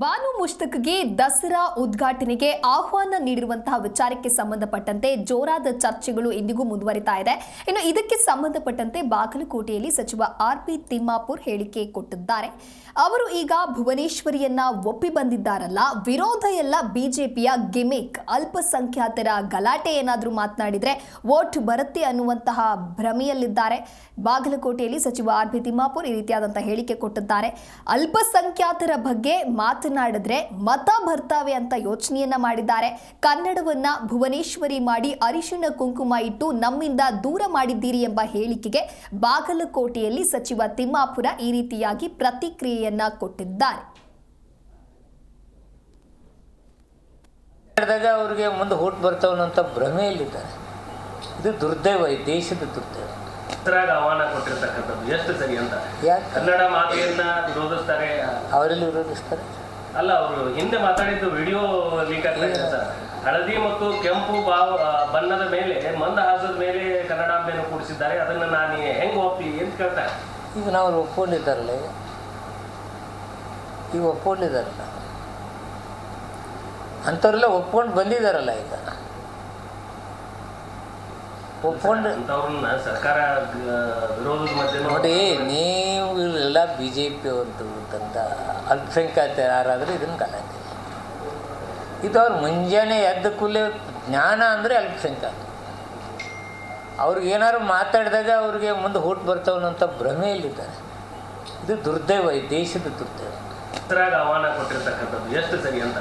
ಬಾನು ಮುಷ್ತಕ್ಗೆ ದಸರಾ ಉದ್ಘಾಟನೆಗೆ ಆಹ್ವಾನ ನೀಡಿರುವಂತಹ ವಿಚಾರಕ್ಕೆ ಸಂಬಂಧಪಟ್ಟಂತೆ ಜೋರಾದ ಚರ್ಚೆಗಳು ಇಂದಿಗೂ ಮುಂದುವರಿತಾ ಇದೆ. ಇನ್ನು ಇದಕ್ಕೆ ಸಂಬಂಧಪಟ್ಟಂತೆ ಬಾಗಲಕೋಟೆಯಲ್ಲಿ ಸಚಿವ ಆರ್ ಪಿ ತಿಮ್ಮಾಪುರ್ ಹೇಳಿಕೆ ಕೊಟ್ಟಿದ್ದಾರೆ. ಅವರು ಈಗ ಭುವನೇಶ್ವರಿಯನ್ನ ಒಪ್ಪಿ ಬಂದಿದ್ದಾರಲ್ಲ, ವಿರೋಧ ಎಲ್ಲ ಬಿಜೆಪಿಯ ಗಿಮಿಕ್, ಅಲ್ಪಸಂಖ್ಯಾತರ ಗಲಾಟೆ ಏನಾದರೂ ಮಾತನಾಡಿದರೆ ವೋಟ್ ಬರುತ್ತೆ ಅನ್ನುವಂತಹ ಭ್ರಮೆಯಲ್ಲಿದ್ದಾರೆ. ಬಾಗಲಕೋಟೆಯಲ್ಲಿ ಸಚಿವ ಆರ್ ಪಿ ತಿಮ್ಮಾಪುರ್ ಈ ರೀತಿಯಾದಂತಹ ಹೇಳಿಕೆ ಕೊಟ್ಟಿದ್ದಾರೆ. ಅಲ್ಪಸಂಖ್ಯಾತರ ಬಗ್ಗೆ ಮಾತನಾಡಿದ್ರೆ ಮತ ಬರ್ತಾವೆ ಅಂತ ಯೋಚನೆಯನ್ನ ಮಾಡಿದ್ದಾರೆ. ಕನ್ನಡವನ್ನ ಭುವನೇಶ್ವರಿ ಮಾಡಿ ಅರಿಶಿನ ಕುಂಕುಮ ಇಟ್ಟು ನಮ್ಮಿಂದ ದೂರ ಮಾಡಿದ್ದೀರಿ ಎಂಬ ಹೇಳಿಕೆಗೆ ಬಾಗಲಕೋಟೆಯಲ್ಲಿ ಸಚಿವ ತಿಮ್ಮಾಪುರ ಈ ರೀತಿಯಾಗಿ ಪ್ರತಿಕ್ರಿಯೆಯನ್ನ ಕೊಟ್ಟಿದ್ದಾರೆ. ಅವರಿಗೆ ಅವ್ರಿಗೆ ಮುಂದೆ ಹುಟ್ಟು ಬರ್ತಾವಂತ ಭ್ರಮೆಯಲ್ಲಿದ್ದಾರೆ ಇದು ದುರ್ದೈವ ಈ ದೇಶದ ದುರ್ದೈವ. ಆಹ್ವಾನ ಕೊಟ್ಟಿರ್ತಕ್ಕಂಥದ್ದು ಎಷ್ಟು ಸರಿ ಅಂತ. ಕನ್ನಡ ಮಾತೆಯನ್ನ ವಿರೋಧಿಸ್ತಾರೆ. ಅವರಲ್ಲಿ ವಿರೋಧಿಸ್ತಾರೆ. ಅಲ್ಲ ಅವರು ಹಿಂದೆ ಮಾತಾಡಿದ್ದು ವಿಡಿಯೋ ಲೀಕ್ ಆಗ್ತಾ ಇದೆ ಸರ್ ಹಳದಿ ಮತ್ತು ಕೆಂಪು ಬಾವ ಬಣ್ಣದ ಮೇಲೆ ಮಂದಹಾಸದ ಮೇಲೆ ಕನ್ನಡಾಂಬೆಯನ್ನು ಕೂಡಿಸಿದ್ದಾರೆ. ಅದನ್ನು ನಾನು ಹೆಂಗ್ ಒಪ್ಪಿ ಅಂತ ಕೇಳ್ತಾರೆ ಈಗ ನಾವು ಒಪ್ಕೊಂಡಿದ್ದಾರಲ್ಲ ಈಗ? ಒಪ್ಕೊಂಡಿದ್ದಾರಲ್ಲ? ಅಂಥವ್ರೆಲ್ಲ ಒಪ್ಕೊಂಡು ಬಂದಿದ್ದಾರಲ್ಲ ಈಗ? ಒಪ್ಕೊಂಡು ಅಂತವ್ರನ್ನ ಸರ್ಕಾರ ವಿರೋಧದ ಮಧ್ಯೆ ನೋಡಿ ಎಲ್ಲ ಬಿ ಜೆ ಪಿ ಅವ್ರದ್ದು ತಂದ ಅಲ್ಪಸಂಖ್ಯಾತ ಯಾರಾದರೂ ಇದನ್ನು ಗಲಾಟೆ ಇದು ಅವ್ರು ಮುಂಜಾನೆ ಎದ್ದ ಕೂಲೆ ಜ್ಞಾನ ಅಂದರೆ ಅಲ್ಪಸಂಖ್ಯಾತ. ಅವ್ರಿಗೆ ಏನಾದ್ರು ಮಾತಾಡಿದಾಗ ಅವ್ರಿಗೆ ಮುಂದೆ ಹುಟ್ಟು ಬರ್ತಾವನ್ನಂಥ ಭ್ರಮೆಯಲ್ಲಿದ್ದಾರೆ ಇದು ದುರ್ದೈವ, ಈ ದೇಶದ ದುರ್ದೈವ. ಆಹ್ವಾನ ಕೊಟ್ಟಿರ್ತಕ್ಕಂಥದ್ದು ಎಷ್ಟು ಸರಿ ಅಂತ?